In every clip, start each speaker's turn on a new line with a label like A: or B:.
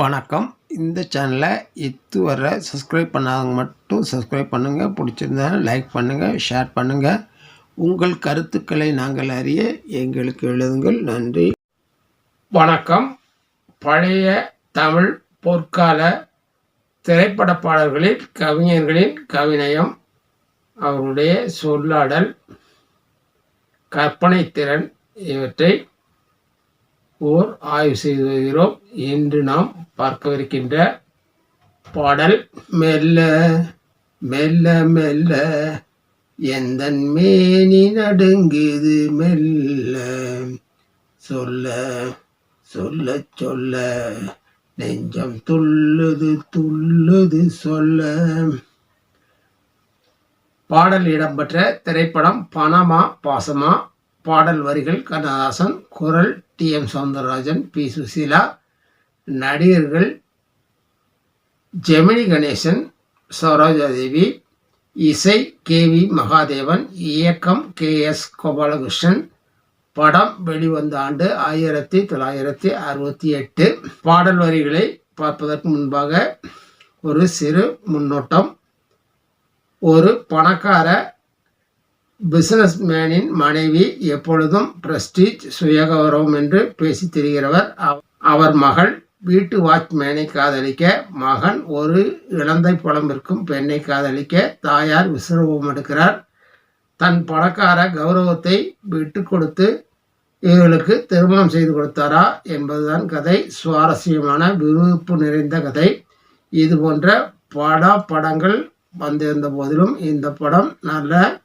A: வணக்கம். இந்த சேனலை இதுவரை சப்ஸ்கிரைப் பண்ணாதவங்க மட்டும் சப்ஸ்கிரைப் பண்ணுங்கள் பிடிச்சிருந்தா லைக் பண்ணுங்கள் ஷேர் பண்ணுங்கள் உங்கள் கருத்துக்களை நாங்கள் அறிய எங்களுக்கு எழுதுங்கள். நன்றி. வணக்கம். பழைய தமிழ் பொற்கால திரைப்பட பாடல்களில் கவிஞர்களின் கவிநயம் அவருடைய சொல்லாடல் கற்பனை திறன் இவற்றை ஓர் ஆய்வு செய்து வருகிறோம் இன்று நாம் பார்க்கவிருக்கின்ற பாடல். மெல்ல மெல்ல மெல்ல எந்த மேனி நடுங்குது மெல்ல. சொல்ல சொல்ல சொல்ல நெஞ்சம் துள்ளுது துள்ளுது சொல்ல. பாடல் இடம்பெற்ற திரைப்படம் பணமா பாசமா? பாடல் வரிகள் கண்ணதாசன் குரல் T. M. Soundararajan P. Susheela நடிகர்கள் ஜெமினி கணேசன் சரோஜாதேவி இசை கே. வி. மகாதேவன் இயக்கம் கே. எஸ். கோபாலகிருஷ்ணன். படம் வெளிவந்த ஆண்டு ஆயிரத்தி தொள்ளாயிரத்தி அறுபத்தி எட்டு. பாடல் வரிகளை பார்ப்பதற்கு முன்பாக ஒரு சிறு முன்னோட்டம். ஒரு பணக்கார பிசினஸ் மேனின் மனைவி எப்பொழுதும் பிரஸ்டீஜ் சுயகௌரவம் என்று பேசி திரிகிறவர். அவ- அவர் மகள் வீட்டு வாட்ச்மேனை காதலிக்க மகன் ஒரு இழந்தை புலம் விற்கும் பெண்ணை காதலிக்க தாயார் விசுரூபம் எடுக்கிறார். தன் பணக்கார கௌரவத்தை விட்டு கொடுத்து இவர்களுக்கு திருமணம் செய்து கொடுத்தாரா என்பதுதான் கதை. சுவாரஸ்யமான விறுவிறுப்பு நிறைந்த கதை. இது போன்ற பட படங்கள் வந்திருந்த போதிலும் இந்த படம் நல்ல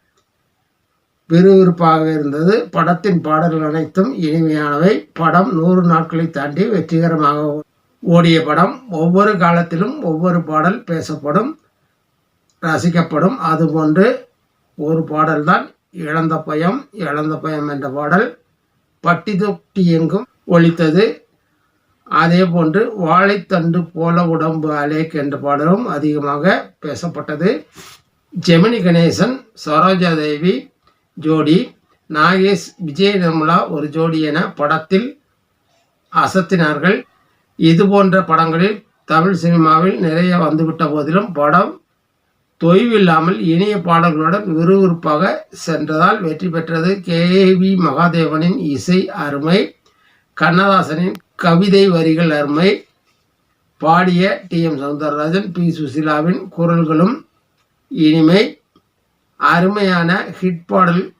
A: விறுவிறுப்பாக இருந்தது. படத்தின் பாடல்கள் அனைத்தும் இனிமையானவை. படம் நூறு நாட்களை தாண்டி வெற்றிகரமாக ஓடிய படம். ஒவ்வொரு காலத்திலும் ஒவ்வொரு பாடல் பேசப்படும் ரசிக்கப்படும். அதுபோன்று ஒரு பாடல்தான் இழந்த பயம் இழந்த பயம் என்ற பாடல். பட்டி தொட்டி எங்கும் ஒலித்தது அதே போன்று வாழைத்தண்டு போல உடம்பு அலேக் என்ற பாடலும் அதிகமாக பேசப்பட்டது. ஜெமினி கணேசன் சரோஜா தேவி ஜோடி. நாகேஷ் விஜய் நிர்மலா ஒரு ஜோடி என படத்தில் அசத்தினார்கள். இது போன்ற படங்களில் தமிழ் சினிமாவில் நிறைய வந்துவிட்ட போதிலும் படம் தொய்வில்லாமல் இனிய பாடல்களுடன் விறுவிறுப்பாக சென்றதால் வெற்றி பெற்றது. கே. வி. மகாதேவனின் இசை அருமை. கண்ணதாசனின் கவிதை வரிகள் அருமை. பாடிய டி. எம். சவுந்தரராஜன் பி. சுசிலாவின் குரல்களும் இனிமை. அருமையான ஹிட் பாடல்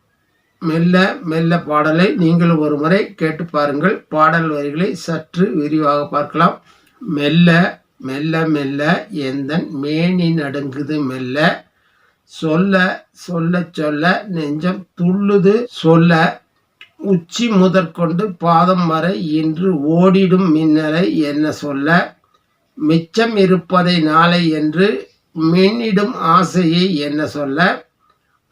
A: மெல்ல மெல்ல பாடலை நீங்கள் ஒரு முறை கேட்டு பாருங்கள். பாடல் வரிகளை சற்று விரிவாக பார்க்கலாம். மெல்ல மெல்ல மெல்ல எந்தன் மேனி நடுங்குது மெல்ல. சொல்ல சொல்ல சொல்ல நெஞ்சம் துள்ளுது சொல்ல. உச்சி முதற்கொண்டு பாதம் வரை இன்று ஓடிடும் மின்னலை என்ன சொல்ல? மிச்சம் இருப்பதை நாளை என்று மின்னிடும் ஆசையை என்ன சொல்ல?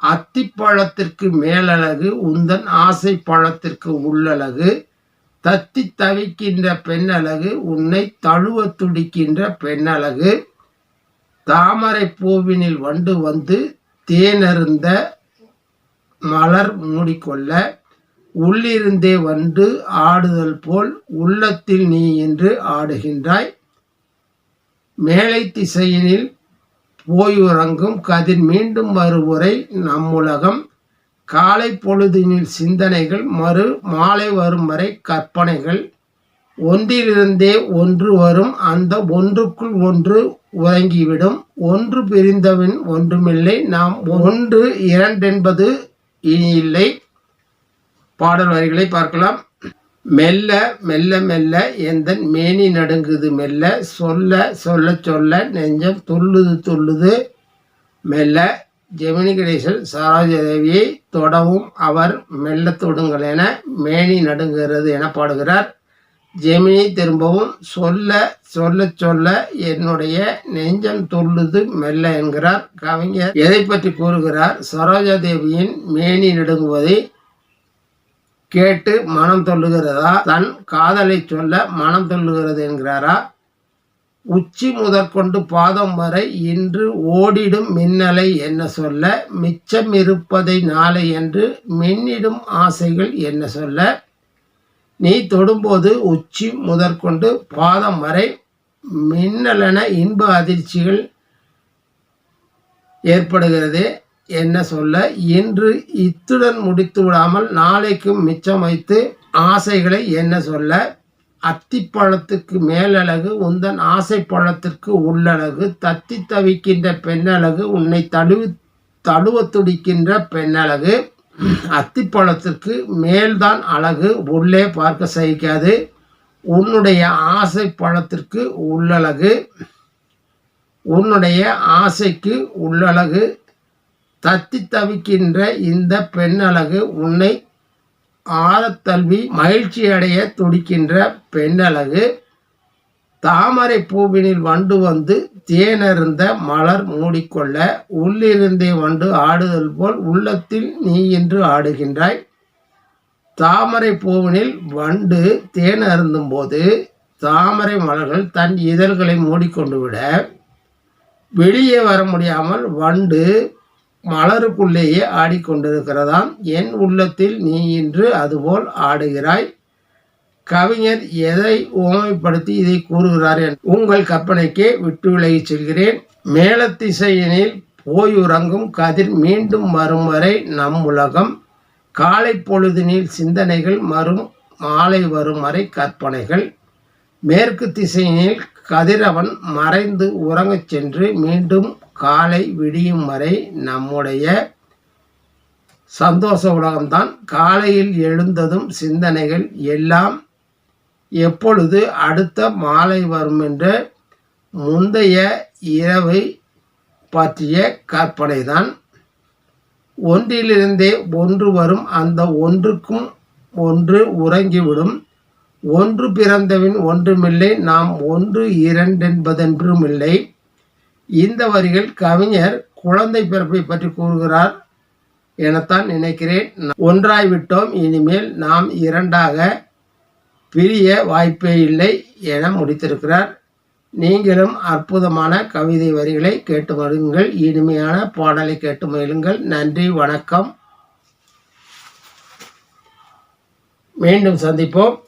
A: அத்திப்பழத்திற்கு மேலழகு உந்தன் ஆசை பழத்திற்கு உள்ளழகு தத்தி தவிக்கின்ற பெண்ணழகு உன்னை தழுவ துடிக்கின்ற பெண்ணழகு தாமரை பூவினில் வண்டு வந்து தேனருந்த மலர் மூடிக்கொள்ள உள்ளிருந்தே வந்து ஆடுதல் போல் உள்ளத்தில் நீ என்று ஆடுகின்றாய். மேலை திசையினில் போயுறங்கும் கதிர் மீண்டும் வருவரை நம்முலகம். காலை பொழுதினில் சிந்தனைகள் மறு மாலை வரும் வரை கற்பனைகள். ஒன்றிலிருந்தே ஒன்று வரும் அந்த ஒன்றுக்குள் ஒன்று உறங்கிவிடும். ஒன்று பிரிந்தபின் ஒன்றுமில்லை நாம் ஒன்று இரண்டென்பது இனி இல்லை பாடல் வரிகளை பார்க்கலாம். மெல்ல மெல்ல மெல்ல எந்தன் மேனி நடுங்குது மெல்ல சொல்ல சொல்ல சொல்ல நெஞ்சம் துள்ளுது துள்ளுது மெல்ல. ஜெமினி கணேசன் சரோஜதேவியை தொடவும் அவர் மெல்ல தொடுங்கள் என மேனி நடுங்குகிறது என பாடுகிறார். ஜெமினி திரும்பவும் சொல்ல சொல்ல சொல்ல என்னுடைய நெஞ்சம் துள்ளுது மெல்ல என்கிறார் கவிஞர். எதை பற்றி கூறுகிறார்? சரோஜாதேவியின் மேனி நடுங்குவதை கேட்டு மனம் தொல்லுகிறதா தன் காதலை சொல்ல மனம் தொல்லுகிறது என்கிறாரா? உச்சி முதற்கொண்டு பாதம் வரை இன்று ஓடிடும் மின்னலை என்ன சொல்ல? மிச்சம் இருப்பதை நாளை என்று மின்னிடும் ஆசைகள் என்ன சொல்ல? நீ தொடும்போது உச்சி முதற்கொண்டு பாதம் வரை மின்னலென இன்ப அதிர்ச்சிகள் ஏற்படுகிறது. என்ன சொல்ல இன்று இத்துடன் முடித்து விடாமல் நாளைக்கும் மிச்சம் வைத்து ஆசைகளை என்ன சொல்ல அத்திப்பழத்துக்கு மேலழகு உந்தன் ஆசை பழத்திற்கு உள்ளழகு தத்தி தவிக்கின்ற பெண்ணழகு உன்னை தழுவி தழுவ துடிக்கின்ற பெண்ணழகு அத்திப்பழத்திற்கு மேல்தான் அழகு உள்ளே பார்க்க சகிக்காது உன்னுடைய ஆசை பழத்திற்கு உள்ளழகு உன்னுடைய ஆசைக்கு உள்ளழகு தத்தி தவிக்கின்ற இந்த பெண்ணழகு உன்னை ஆழத்தல்வி மகிழ்ச்சி அடைய துடிக்கின்ற பெண்ணழகு. தாமரை பூவினில் வண்டு வந்து தேனருந்த மலர் மூடிக்கொள்ள உள்ளிருந்தே வண்டு ஆடுதல் போல் உள்ளத்தில் நீ என்று ஆடுகின்றாய். தாமரை பூவினில் வண்டு தேன் அருந்தும் போது தாமரை மலர்கள் தன் இதழ்களை மூடிக்கொண்டு விட வெளியே வர முடியாமல் வண்டு மலருக்குள்ளேயே ஆடிக்கொண்டிருக்கிறதாம். என் உள்ளத்தில் நீ இன்று அதுபோல் ஆடுகிறாய். கவிஞர் எதை உவமைப்படுத்தி இதை கூறுகிறார் உங்கள் கற்பனைக்கே விட்டு விலகிச் செல்கிறேன். மேலத்திசையினில் போய் உறங்கும் கதிர் மீண்டும் வரும் வரை நம் உலகம். காலை பொழுதினில் சிந்தனைகள் மறும் மாலை வரும் வரை கற்பனைகள். மேற்கு திசையினில் கதிரவன் மறைந்து உறங்கச் சென்று மீண்டும் காலை விடியும் வரை நம்முடைய சந்தோஷ உலகம்தான். காலையில் எழுந்ததும் சிந்தனைகள் எல்லாம் எப்பொழுது அடுத்த மாலை வரும் என்ற முந்தைய இரவை பற்றிய கற்பனை தான் ஒன்றிலிருந்தே ஒன்று வரும். அந்த ஒன்றுக்கும் ஒன்று உறங்கிவிடும். ஒன்று பிறந்தவின் ஒன்றுமில்லை. நாம் ஒன்று இரண்டென்பதென்றும் இல்லை இந்த வரிகள் கவிஞர் குழந்தை பிறப்பை பற்றி கூறுகிறார் எனத்தான் நினைக்கிறேன். ஒன்றாய் விட்டோம் இனிமேல் நாம் இரண்டாக பிரிய வாய்ப்பே இல்லை என முடித்திருக்கிறார். நீங்களும் அற்புதமான கவிதை வரிகளை கேட்டு வருங்கள் இனிமையான பாடலை கேட்டு மகிழுங்கள். நன்றி வணக்கம். மீண்டும் சந்திப்போம்.